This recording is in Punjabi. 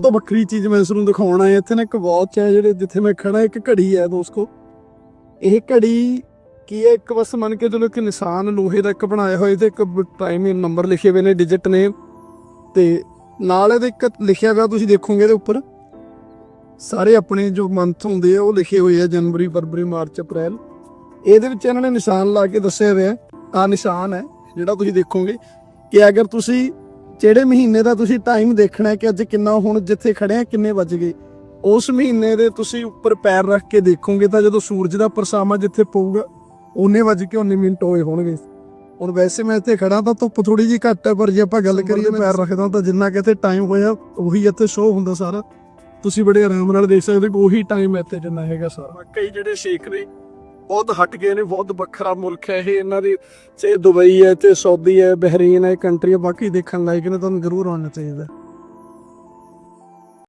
ਤੋਂ ਵੱਖਰੀ ਚੀਜ਼ ਮੈਂ ਇਸ ਦਿਖਾਉਣਾ ਹੈ ਇੱਥੇ ਨਾ ਇੱਕ ਵਾਚ ਹੈ ਜਿਹੜੇ ਜਿੱਥੇ ਮੈਂ ਖੜਾ ਇੱਕ ਘੜੀ ਹੈ ਦੋਸਤੋ। ਇਹ ਘੜੀ ਕੀ ਹੈ? ਇੱਕ ਬਸ ਮੰਨ ਕੇ ਚਲੋ ਇੱਕ ਨਿਸ਼ਾਨ ਲੋਹੇ ਦਾ ਇੱਕ ਬਣਾਇਆ ਹੋਇਆ ਤੇ ਇੱਕ ਟਾਈਮ ਨੰਬਰ ਲਿਖੇ ਹੋਏ ਨੇ ਡਿਜਿਟ ਨੇ। ਤੇ ਨਾਲ ਇਹਦੇ ਇੱਕ ਲਿਖਿਆ ਹੋਇਆ, ਤੁਸੀਂ ਦੇਖੋਗੇ ਇਹਦੇ ਉੱਪਰ। ਸਾਰੇ ਆਪਣੇ ਜੋ ਮੰਥ ਹੁੰਦੇ ਆ, ਉਹ ਲਿਖੇ ਹੋਏ ਆ ਜਨਵਰੀ, ਫਰਵਰੀ, ਮਾਰਚ, ਅਪ੍ਰੈਲ। ਇਹਦੇ ਵਿੱਚ ਇਹਨਾਂ ਨੇ ਨਿਸ਼ਾਨ ਲਾ ਕੇ ਦੱਸਿਆ ਹੋਇਆ ਆ ਨਿਸ਼ਾਨ ਹੈ ਜਿਹੜਾ ਤੁਸੀਂ ਦੇਖੋਗੇ ਕਿ ਅਗਰ ਤੁਸੀਂ ਜਿਹੜੇ ਮਹੀਨੇ ਦਾ ਤੁਸੀਂ ਟਾਈਮ ਦੇਖਣਾ ਹੈ ਕਿ ਅੱਜ ਕਿੰਨਾ ਹੁਣ ਜਿੱਥੇ ਖੜੇ ਆ ਕਿੰਨੇ ਵੱਜ ਗਏ। ਉਸ ਮਹੀਨੇ ਦੇ ਤੁਸੀਂ ਉੱਪਰ ਪੈਰ ਰੱਖ ਕੇ ਦੇਖੋਗੇ ਤਾਂ ਜਦੋਂ ਸੂਰਜ ਦਾ ਪਰਛਾਵਾਂ ਜਿੱਥੇ ਪਊਗਾ ਉਹਨੇ ਵੱਜ ਕੇ 19 ਮਿੰਟ ਹੋਏ ਹੋਣਗੇ। ਹੁਣ ਵੈਸੇ ਮੈਂ ਇੱਥੇ ਖੜਾ ਤਾਂ ਧੁੱਪ ਥੋੜੀ ਜਿਹੀ ਘੱਟ ਹੈ ਪਰ ਜੇ ਆਪਾਂ ਗੱਲ ਕਰੀਏ ਪੈਰ ਰੱਖਦਾ ਤਾਂ ਜਿੰਨਾ ਕਿਤੇ ਟਾਈਮ ਹੋਇਆ ਉਹੀ ਇੱਥੇ ਸ਼ੋਅ ਹੁੰਦਾ ਸਾਰਾ। ਤੁਸੀਂ ਬੜੇ ਆਰਾਮ ਨਾਲ ਦੇਖ ਸਕਦੇ ਹੋ ਉਹੀ ਟਾਈਮ ਇੱਥੇ ਜਿੰਨਾ ਹੈਗਾ ਸਾਰਾ। ਕਈ ਜਿਹੜੇ ਸ਼ੇਖ ਨੇ ਬਹੁਤ ਹਟ ਗਏ ਨੇ, ਬਹੁਤ ਵੱਖਰਾ ਮੁਲਕ ਹੈ ਇਹ, ਇਹਨਾਂ ਦੀ ਤੇ ਦੁਬਈ ਹੈ ਤੇ ਸਾਊਦੀ ਹੈ, ਬਹਿਰੀਨ ਹੈ ਕੰਟਰੀ ਬਾਕੀ ਦੇਖਣ ਲਾਇਕ ਨੇ, ਤੁਹਾਨੂੰ ਜ਼ਰੂਰ ਆਉਣਾ ਚਾਹੀਦਾ।